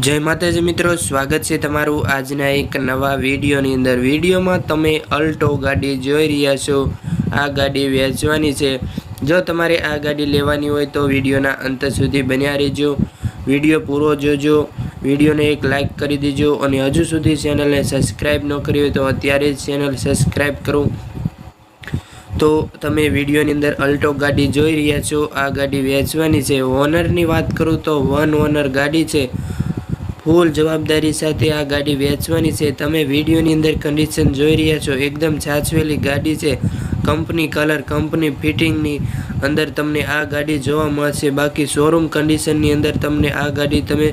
જય માતાજી મિત્રો, સ્વાગત છે તમારું આજના એક નવા વિડીયોની અંદર. વિડીયોમાં તમે અલ્ટો ગાડી જોઈ રહ્યા છો. આ ગાડી વેચવાની છે. જો તમારે આ ગાડી લેવાની હોય તો વિડીયોના અંત સુધી બન્યા રહેજો. વીડિયો પૂરો જોજો. વિડીયોને એક લાઇક કરી દેજો અને હજુ સુધી ચેનલને સબસ્ક્રાઈબ ન કરી હોય તો અત્યારે જ ચેનલ સબસ્ક્રાઈબ કરો. તો તમે વિડીયોની અંદર અલ્ટો ગાડી જોઈ રહ્યા છો. આ ગાડી વેચવાની છે. ઓનરની વાત કરું તો વન ઓનર ગાડી છે. ફૂલ જવાબદારી સાથે આ ગાડી વેચવાની છે. તમે વિડીયોની અંદર કન્ડિશન જોઈ રહ્યા છો. એકદમ સાચવેલી ગાડી છે. કંપની કલર કંપની ફિટિંગની અંદર તમને આ ગાડી જોવા મળશે. બાકી શોરૂમ કન્ડિશનની અંદર તમને આ ગાડી તમે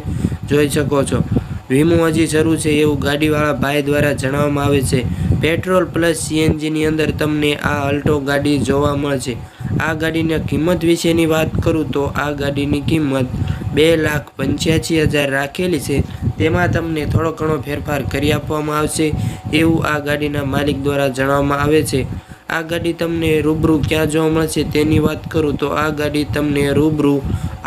જોઈ શકો છો. વીમો હજી શરૂ છે એવું ગાડીવાળા ભાઈ દ્વારા જણાવવામાં આવે છે. પેટ્રોલ પ્લસ સીએનજીની અંદર તમને આ અલ્ટો ગાડી જોવા મળશે. આ ગાડીની કિંમત વિશેની વાત કરું તો આ ગાડીની કિંમત બે લાખ પંચ્યાસી હજાર રાખેલી છે. તેમાં તમને થોડો ઘણો ફેરફાર કરી આપવામાં આવશે એવું આ ગાડીના માલિક દ્વારા જણાવવામાં આવે છે. આ ગાડી તમને રૂબરૂ ક્યાં જોવા મળશે તેની વાત કરું તો આ ગાડી તમને રૂબરૂ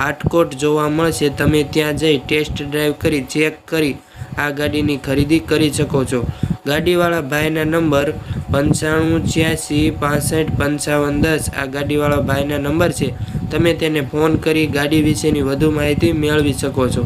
આટકોટ જોવા મળશે. તમે ત્યાં જઈ ટેસ્ટ ડ્રાઈવ કરી ચેક કરી આ ગાડીની ખરીદી કરી શકો છો. ગાડીવાળા ભાઈના નંબર પંચાણું છ્યાસી પાસઠ પંચાવન દસ. આ ગાડીવાળા ભાઈના નંબર છે. તમે તેને ફોન કરી ગાડી વિશેની વધુ માહિતી મેળવી શકો છો.